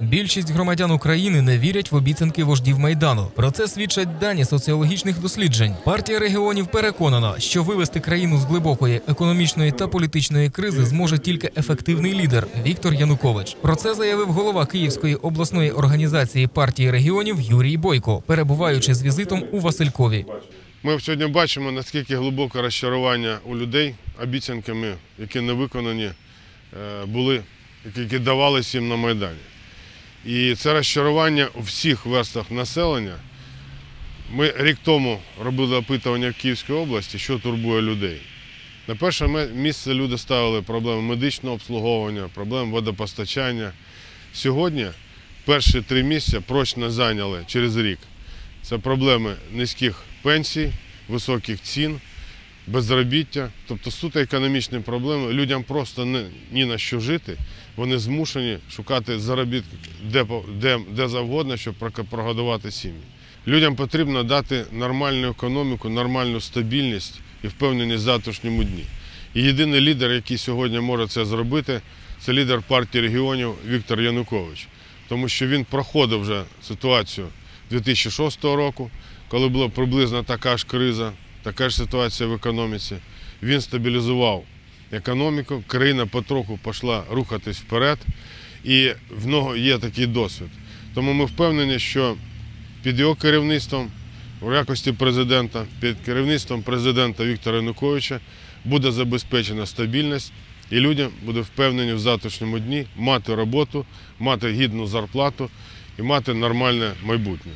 Більшість громадян України не вірять в обіцянки вождів майдану. Про це свідчать дані соціологічних досліджень. Партія регіонів переконана, що вивести країну з глибокої економічної та політичної кризи зможе тільки ефективний лідер Віктор Янукович. Про це заявив голова Київської обласної організації партії регіонів Юрій Бойко, перебуваючи з візитом у Василькові. Ми сьогодні бачимо, наскільки глибоке розчарування у людей обіцянками, які не виконані е, були, які давалися їм на Майдані. І це розчарування у всіх верстах населення. Ми рік тому робили опитування в Київській області, що турбує людей. На перше місце люди ставили проблеми медичного обслуговування, проблеми водопостачання. Сьогодні перші три місця прочно зайняли через рік. Це проблеми низьких пенсій, високих цін, безробіття, тобто суто економічні проблеми. Людям просто не, ні на що жити. Вони змушені шукати заробітки де, де, де завгодно, щоб прогодувати сім'ї. Людям потрібно дати нормальну економіку, нормальну стабільність і впевненість в завтрашньому дні. І єдиний лідер, який сьогодні може це зробити, це лідер партії регіонів Віктор Янукович. Тому що він проходив вже ситуацію 2006 року, коли була приблизно така ж криза, така ж ситуація в економіці. Він стабілізував економіку, країна потроху пішла рухатись вперед, і в нього є такий досвід. Тому ми впевнені, що під його керівництвом, у якості президента, під керівництвом президента Віктора Януковича буде забезпечена стабільність, і людям буде впевнені в завтрашньому дні мати роботу, мати гідну зарплату і мати нормальне майбутнє.